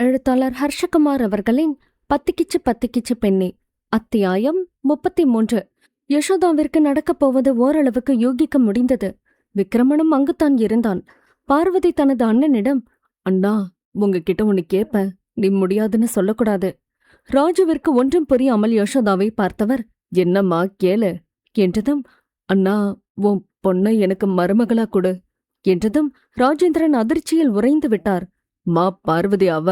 எழுத்தாளர் ஹர்ஷகுமார் அவர்களின் பத்திக்கிச்சு பத்திக்கிச்சு பெண்ணே. அத்தியாயம் முப்பத்தி மூன்று யசோதாவிற்கு நடக்கப் போவது ஓரளவுக்கு யூகிக்க முடிந்தது. விக்ரமனும் அங்குத்தான் இருந்தான். பார்வதி தனது அண்ணனிடம் அண்ணா உங்ககிட்ட ஒன்னு கேப்பேன் நீ முடியாதுன்னு சொல்லக்கூடாது. ராஜுவிற்கு ஒன்றும் புரியாமல் யசோதாவை பார்த்தவர் என்னம்மா கேளு. என்றதும் அண்ணா உன் பொண்ணை எனக்கு மருமகளா கொடு. என்றதும் ராஜேந்திரன் அதிர்ச்சியில் உறைந்து விட்டார். மா பார்வதி அவ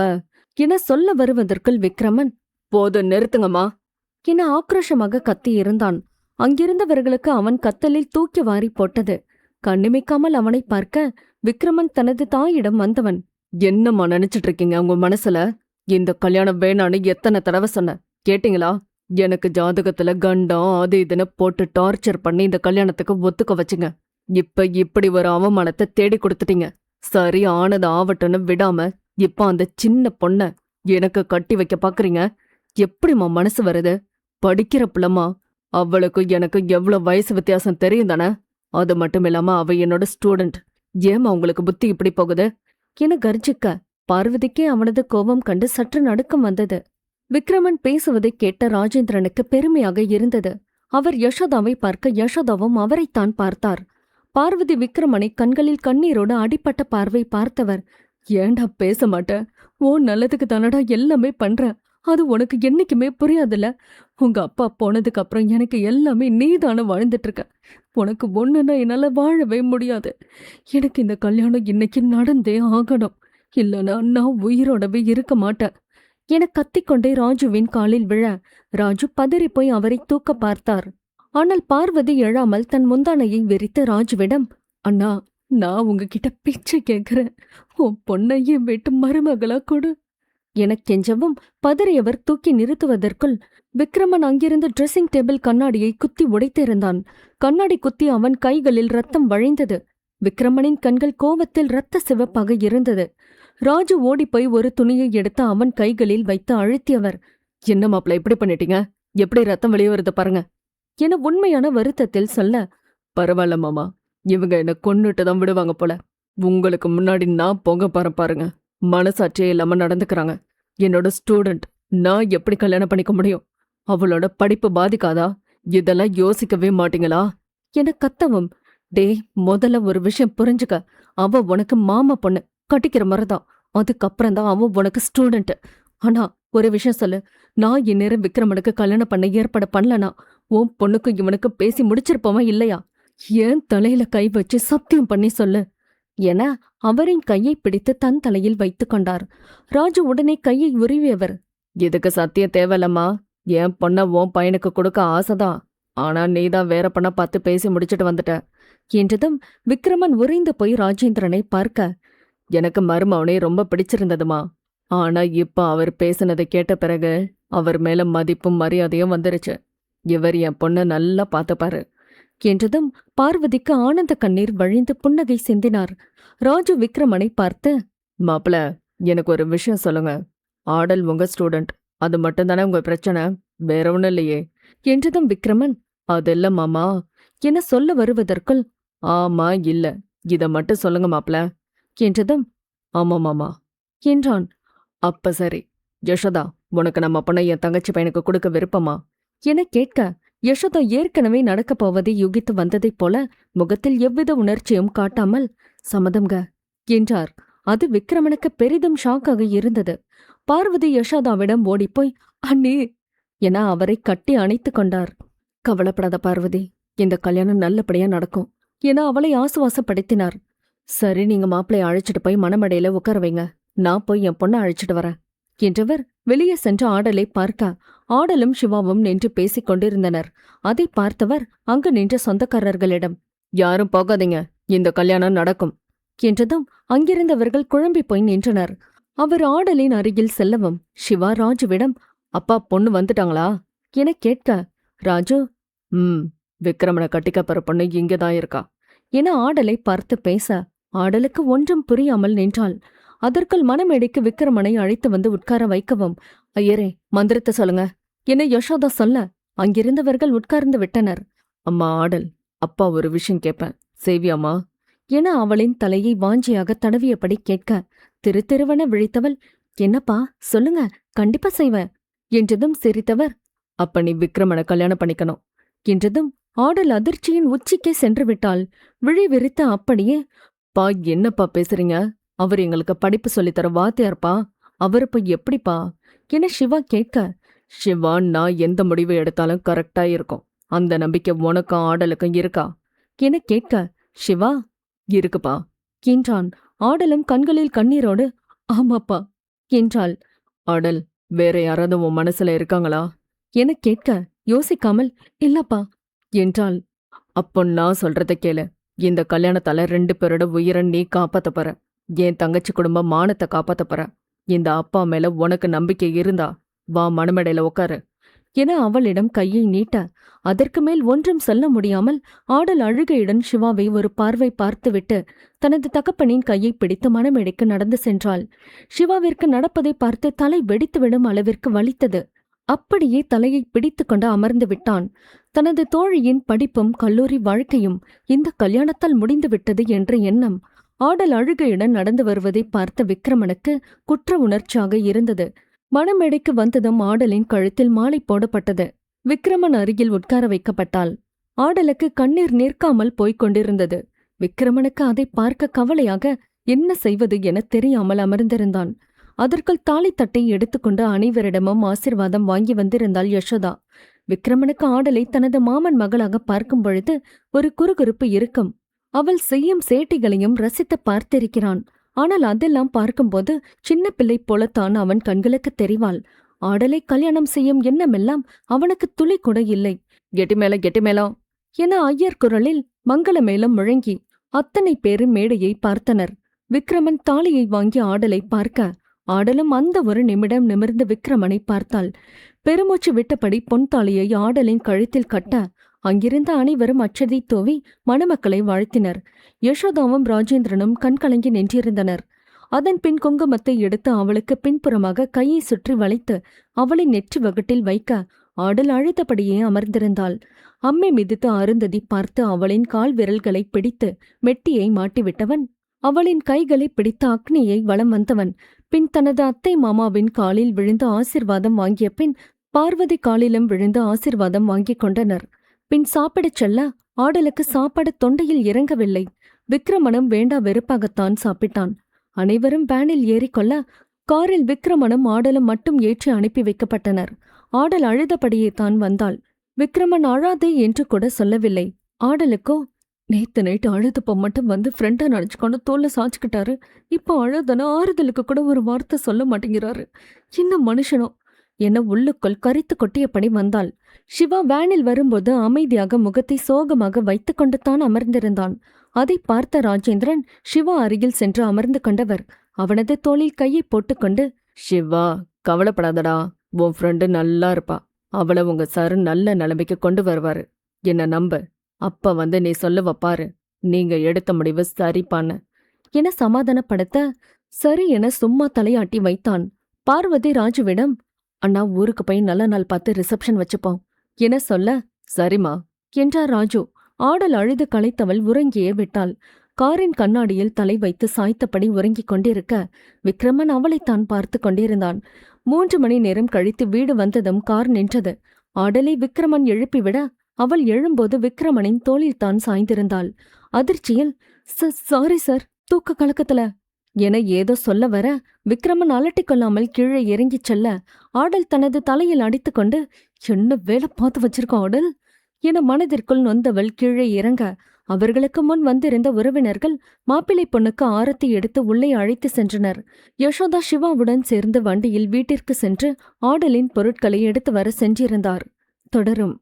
என சொல்ல வருவதற்குள் விக்ரமன் போதும் நிறுத்துங்கம்மா. என ஆக்ரோஷமாக கத்தி இருந்தான். அங்கிருந்தவர்களுக்கு அவன் கத்தலில் தூக்கி வாரி போட்டது. கண்ணிமைக்காமல் அவனை பார்க்க விக்ரமன் தனது தாயிடம் வந்தவன் என்னம்மா நினைச்சிட்டு இருக்கீங்க உங்க மனசுல? இந்த கல்யாணம் வேணான்னு எத்தனை தடவை சொன்ன? கேட்டீங்களா? எனக்கு ஜாதகத்துல கண்டம் அது இதுன்னு போட்டு டார்ச்சர் பண்ணி இந்த கல்யாணத்துக்கு ஒத்துக்க வச்சுங்க. இப்ப இப்படி ஒரு அவமானத்தை தேடி கொடுத்துட்டீங்க. சரி ஆனது ஆவட்டும்னு விடாம இப்ப அந்த சின்ன பொண்ண எனக்கு கட்டி வைக்க பாக்குறீங்க? எப்படிம்மா மனசு வருது? படிக்கிற பிள்ளமா அவளுக்கு எனக்கு எவ்வளவு வயசு வித்தியாசம் தெரியும் தானே? அது மட்டும் இல்லாம அவ என்னோட ஸ்டூடெண்ட் ஏமா உங்களுக்கு புத்தி இப்படி போகுது? என கர்ஜிக்க? பார்வதிக்கே அவனது கோபம் கண்டு சற்று நடுக்கம் வந்தது. விக்ரமன் பேசுவதை கேட்ட ராஜேந்திரனுக்கு பெருமையாக இருந்தது. அவர் யசோதாவை பார்க்க யசோதாவும் அவரைத்தான் பார்த்தார். பார்வதி விக்ரமனை கண்களில் கண்ணீரோடு அடிப்பட்ட பார்வை பார்த்தவர். ஏன்டா பேச மாட்ட? ஓ நல்லதுக்கு தானடா எல்லாமே பண்ற? அது உனக்கு என்னைக்குமே புரியாதுல்ல? உங்க அப்பா போனதுக்கு அப்புறம் எனக்கு எல்லாமே நீதான வாழ்ந்துட்டு இருக்க உனக்கு ஒண்ணுன்னா என்னால வாழவே முடியாது. எனக்கு இந்த கல்யாணம் இன்னைக்கு நடந்தே ஆகணும். இல்லனா நான் உயிரோடவே இருக்க மாட்டேன். என கத்திக்கொண்டே ராஜுவின் காலில் விழ ராஜு பதறி போய் அவரை தூக்க பார்த்தார். ஆனால் பார்வதி எழாமல் தன் முந்தானையை வெறித்த ராஜுவிடம் அண்ணா நான் உங்ககிட்ட பிச்சை கேட்கிறேன் உன் பொண்ணையே வீட்டு மருமகளா கொடு. எனக் கெஞ்சவும் பதறியவர் தூக்கி நிறுத்துவதற்குள் விக்ரமன் அங்கிருந்து ட்ரெஸ்ஸிங் டேபிள் கண்ணாடியை குத்தி உடைத்திருந்தான். கண்ணாடி குத்தி அவன் கைகளில் ரத்தம் வழிந்தது. விக்ரமனின் கண்கள் கோவத்தில் ரத்த சிவப்பாக இருந்தது. ராஜு ஓடிப்போய் ஒரு துணியை எடுத்து அவன் கைகளில் வைத்து அழுத்தியவர் என்ன மாப்பிள இப்படி பண்ணிட்டீங்க? எப்படி ரத்தம் வெளியே வருது பாருங்க. என உண்மையான வருத்தத்தில் சொல்ல பரவாயில்ல மாமா இவங்க என்ன கொன்னுட்டு தான் விடுவாங்க போல. உங்களுக்கு முன்னாடி நான் பொங்க பாரு பாருங்க. மனசாட்சியே இல்லாம நடந்துக்கிறாங்க. என்னோட ஸ்டூடெண்ட் நான் எப்படி கல்யாணம் பண்ணிக்க முடியும்? அவளோட படிப்பு பாதிக்காதா? இதெல்லாம் யோசிக்கவே மாட்டீங்களா? என கத்தவும் டே முதல்ல ஒரு விஷயம் புரிஞ்சுக்க. அவ உனக்கு மாமா பொண்ணு கட்டிக்கிற மாதிரிதான். அதுக்கப்புறம் தான் அவன் உனக்கு ஸ்டூடெண்ட். ஆனா ஒரு விஷயம் சொல்லு. நான் இந்நேரம் விக்ரமனுக்கு கல்யாணம் பண்ண ஏற்பாடு பண்ணலனா உன் பொண்ணுக்கு இவனுக்கு பேசி முடிச்சிருப்போமா இல்லையா? ஏன் தலையில கை வச்சு சத்தியம் பண்ணி சொல்லு? என அவரின் கையை பிடித்து தன் தலையில் வைத்துக் கொண்டார். ராஜு உடனே கையை உருவியவர். இதுக்கு சத்தியம் தேவலம்மா என் பொண்ண உன் பையனுக்கு கொடுக்க ஆசைதான். ஆனா நீதான் வேற பொண்ண பார்த்து பேசி முடிச்சிட்டு வந்துட்ட. என்றதும் விக்ரமன் உறைந்து போய் ராஜேந்திரனை பார்க்க. எனக்கு மருமவனை ரொம்ப பிடிச்சிருந்ததுமா. ஆனா இப்ப அவர் பேசினதை கேட்ட பிறகு அவர் மேல மதிப்பும் மரியாதையும் வந்துருச்சு. இவர் என் பொண்ண நல்லா பார்த்துப்பாரு. என்றதும் பார்வதிக்கு ஆனந்த கண்ணீர் வழிந்து புன்னகை சிந்தினார். ராஜு விக்ரமனை பார்த்து மாப்பிள எனக்கு ஒரு விஷயம் சொல்லுங்க. ஆடல் உங்க ஸ்டூடெண்ட். அது மட்டும்தானே உங்க பிரச்சனை. வேற ஒண்ணும் இல்லையே. என்றதும் விக்ரமன் அதெல்லாம் மாமா. என சொல்ல வருவதற்குள் ஆமா இல்ல. இத மட்டும் சொல்லுங்க மாப்ள என்றதும் ஆமா மாமா. என்றான். அப்ப சரி. யசோதா உனக்கு நம்ம பொண்ணை என் தங்கச்சி பையனுக்கு கொடுக்க விருப்பமா? என கேட்க யசோதா ஏற்கனவே நடக்கப் போவதை யூகித்து வந்ததைப் போல முகத்தில் எவ்வித உணர்ச்சியும் காட்டாமல் சம்மதம்க என்றார். அது விக்ரமனுக்கு பெரிதும் ஷாக்காக இருந்தது. பார்வதி யசோதாவிடம் ஓடிப்போய் அண்ணே என அவரை கட்டி அணைத்துக் கொண்டார். கவலைப்படாத பார்வதி இந்த கல்யாணம் நல்லபடியா நடக்கும் என அவளை ஆசுவாசப்படுத்தினார். சரி நீங்க மாப்பிளைய அழைச்சிட்டு போய் மணமடையில உட்கார வைங்க. நான் போய் என் பொண்ணை அழைச்சிட்டு வரேன் என்றவர் வெளியே சென்று ஆடலை பார்க்க ஆடலும் சிவாவும் நின்று பேசிக் கொண்டிருந்தனர். அதை பார்த்தவர் அங்கு நின்ற சொந்தக்காரர்களிடம் யாரும் போகாதீங்க இந்த கல்யாணம் நடக்கும் என்றதும் அங்கிருந்தவர்கள் குழம்பி போய் நின்றனர். அவர் ஆடலின் அருகில் செல்லவும் சிவா ராஜுவிடம் அப்பா பொண்ணு வந்துட்டாங்களா? என கேட்க ராஜு ம் விக்ரமனை கட்டிக்க போற பொண்ணு இங்கதான் இருக்கா? என ஆடலை பார்த்து பேச ஆடலுக்கு ஒன்றும் புரியாமல் நின்றாள். அதற்குள் மனமேடைக்கு விக்ரமனை அழைத்து வந்து உட்கார வைக்கவும். ஐயரே மந்திரத்தை சொல்லுங்க. என்ன யசோதா சொல்ல அங்கிருந்தவர்கள் உட்கார்ந்து விட்டனர். அம்மா ஆடல். அப்பா ஒரு விஷயம் கேட்பேன் சேவியாமா என அவளின் தலையை வாஞ்சியாக தடவியபடி கேட்க திரு திருவன விழித்தவள் என்னப்பா சொல்லுங்க கண்டிப்பா செய்வேன் என்றதும் சிரித்தவர் அப்ப நீ விக்ரமனை கல்யாணம் பண்ணிக்கணும் என்றதும் ஆடல் அதிர்ச்சியின் உச்சிக்கே சென்று விட்டாள். விழி விரித்த அப்படியே பா என்னப்பா பேசுறீங்க? அவர் எங்களுக்கு படிப்பு சொல்லித்தர வாத்தியார்ப்பா. அவர் இப்ப எப்படிப்பா? என சிவா கேட்க. சிவா நான் எந்த முடிவு எடுத்தாலும் கரெக்டா இருக்கும். அந்த நம்பிக்கை உனக்கும் ஆடலுக்கும் இருக்கா? என கேட்க சிவா இருக்குப்பா என்றான். ஆடலும் கண்களில் கண்ணீரோடு ஆமாப்பா என்றாள். ஆடல் வேற யாராவது உன் மனசுல இருக்காங்களா? என கேட்க யோசிக்காமல் இல்லப்பா என்றாள். அப்போ நான் சொல்றத கேளு. இந்த கல்யாணத்தால ரெண்டு பேரோட உயிரை நீ காப்பாத்த போற. என் தங்கச்சி குடும்பம் மானத்தை காப்பாத்த போற. இந்த அப்பா மேல உனக்கு நம்பிக்கை இருந்தா வா மணமேடையில உட்காரு என அவளிடம் கையை நீட்ட அதற்கு மேல் ஒன்றும் சொல்ல முடியாமல் ஆடல் அழுகையுடன் சிவாவை ஒரு பார்வை பார்த்துவிட்டு தனது தகப்பனின் கையை பிடித்து மணமேடைக்கு நடந்து சென்றாள். சிவாவிற்கு நடப்பதை பார்த்து தலை வெடித்துவிடும் அளவிற்கு வலித்தது. அப்படியே தலையை பிடித்துக்கொண்டு அமர்ந்து விட்டான். தனது தோழியின் படிப்பும் கல்லூரி வாழ்க்கையும் இந்த கல்யாணத்தால் முடிந்துவிட்டது என்ற எண்ணம் ஆடல் அழுகையுடன் நடந்து வருவதை பார்த்த விக்ரமனுக்கு குற்ற உணர்ச்சியாக இருந்தது. மணமேடைக்கு வந்ததும் ஆடலின் கழுத்தில் மாலை போடப்பட்டது. விக்ரமன் அருகில் உட்கார வைக்கப்பட்டாள். ஆடலுக்கு கண்ணீர் நிற்காமல் போய்க் கொண்டிருந்தது. விக்ரமனுக்கு அதை பார்க்க கவலையாக என்ன செய்வது என தெரியாமல் அமர்ந்திருந்தான். அதற்குள் தாலித்தட்டை எடுத்துக்கொண்டு அனைவரிடமும் ஆசிர்வாதம் வாங்கி வந்திருந்தாள் யசோதா. விக்ரமனுக்கு ஆடலை தனது மாமன் மகளாக பார்க்கும் பொழுது ஒரு குறுகுறுப்பு இருக்கும். அவள் செய்யும் சேட்டிகளையும் ரசித்து பார்த்திருக்கிறான். ஆனால் அதெல்லாம் பார்க்கும்போது சின்ன பிள்ளை போலத்தான் அவன் கண்களுக்கு தெரிவாள். ஆடலை கல்யாணம் செய்யும் எண்ணமெல்லாம் அவனுக்கு துளி கூட இல்லை. கெட்டி மேல கெட்டி என ஐயர் குரலில் மங்கள மேளம் முழங்கி அத்தனை பேரும் மேடையை பார்த்தனர். விக்ரமன் தாலியை வாங்கி ஆடலை பார்க்க ஆடலும் அந்த ஒரு நிமிடம் நிமிர்ந்து விக்ரமனை பார்த்தாள். பெருமூச்சு விட்டபடி பொன் தாலியை ஆடலின் கழுத்தில் கட்ட அங்கிருந்த அனைவரும் அச்சதை தோவி மணமக்களை வாழ்த்தினர். யசோதாவும் ராஜேந்திரனும் கண்கலங்கி நின்றிருந்தனர். அதன் பின் குங்குமத்தை எடுத்து அவளுக்கு பின்புறமாக கையை சுற்றி வளைத்து அவளின் நெற்றி வகுட்டில் வைக்க ஆடல் அழுத்தபடியே அமர்ந்திருந்தாள். அம்மை மிதித்து அருந்ததி பார்த்து அவளின் கால் விரல்களை பிடித்து மெட்டியை மாட்டிவிட்டவன் அவளின் கைகளை பிடித்த அக்னியை வலம் வந்தவன் பின் தனது அத்தை மாமாவின் காலில் விழுந்து ஆசிர்வாதம் வாங்கிய பின் பார்வதி காலிலும் விழுந்து ஆசிர்வாதம் வாங்கிக் கொண்டனர். பின் சாப்பிடச் செல்ல ஆடலுக்கு சாப்பாடு தொண்டையில் இறங்கவில்லை. விக்ரமனும் வேண்டா வெறுப்பாகத்தான் சாப்பிட்டான். அனைவரும் வேனில் ஏறிக்கொள்ள காரில் விக்ரமனும் ஆடலும் மட்டும் ஏற்றி அனுப்பி வைக்கப்பட்டனர். ஆடல் அழுதபடியே தான் வந்தாள். விக்ரமன் அழாதே என்று கூட சொல்லவில்லை. ஆடலுக்கோ நேத்து நைட்டு அழுதப்ப மட்டும் வந்து ஃப்ரெண்டை நினச்சிக்கொண்டு தோல்ல சாச்சுக்கிட்டாரு இப்போ அழுதனா ஆறுதலுக்கு கூட ஒரு வார்த்தை சொல்ல மாட்டேங்கிறாரு. என்ன மனுஷனோ என உள்ளுக்குள் கரித்து கொட்டியபடி வந்தாள். சிவா வேனில் வரும்போது அமைதியாக முகத்தை சோகமாக வைத்து தான் அமர்ந்திருந்தான். அதை பார்த்த ராஜேந்திரன் சிவா அருகில் சென்று அமர்ந்து கொண்டவர். அவனது தோளில் கையை போட்டுக்கொண்டு சிவா கவலைப்படாதடா. உன் ஃப்ரெண்டு நல்லா இருப்பா. அவளை உங்க சார் நல்ல நிலைமைக்கு கொண்டு வருவாரு. என்ன நம்ப? அப்ப வந்து நீ சொல்லுவ பாரு. நீங்க எடுத்த முடிவு சரிப்பான என சமாதானப்படுத்த சரி என சும்மா தலையாட்டி வைத்தான். பார்வதி ராஜுவிடம் அண்ணா ஊருக்கு போய் நல்ல நாள் பார்த்து ரிசப்ஷன் வச்சுப்போம். என சொல்ல? சரிம்மா என்றார் ராஜு. ஆடல் அழுது களைத்தவள் உறங்கியே விட்டாள். காரின் கண்ணாடியில் தலை வைத்து சாய்த்தபடி உறங்கிக் கொண்டிருக்க விக்ரமன் அவளைத்தான் பார்த்து கொண்டிருந்தான். மூன்று மணி நேரம் கழித்து வீடு வந்ததும் கார் நின்றது. ஆடலை விக்ரமன் எழுப்பிவிட அவள் எழும்போது விக்ரமனின் தோளில் தான் சாய்ந்திருந்தாள். அதிர்ச்சியில் சாரி சார் தூக்க கலக்கத்துல. என ஏதோ சொல்ல வர விக்ரமன் அலட்டிக் கொள்ளாமல் கீழே இறங்கிச் செல்ல ஆடல் தனது தலையில் அடித்துக்கொண்டு என்ன வேலை பார்த்து வச்சிருக்கோம் ஆடல்? என மனதிற்குள் நொந்தவள் கீழே இறங்க. அவர்களுக்கு முன் வந்திருந்த உறவினர்கள் மாப்பிள்ளை பொண்ணுக்கு ஆரத்தி எடுத்து உள்ளே அழைத்து சென்றனர். யசோதா சிவாவுடன் சேர்ந்து வண்டியில் வீட்டிற்கு சென்று ஆடலின் பொருட்களை எடுத்து வர சென்றிருந்தார். தொடரும்.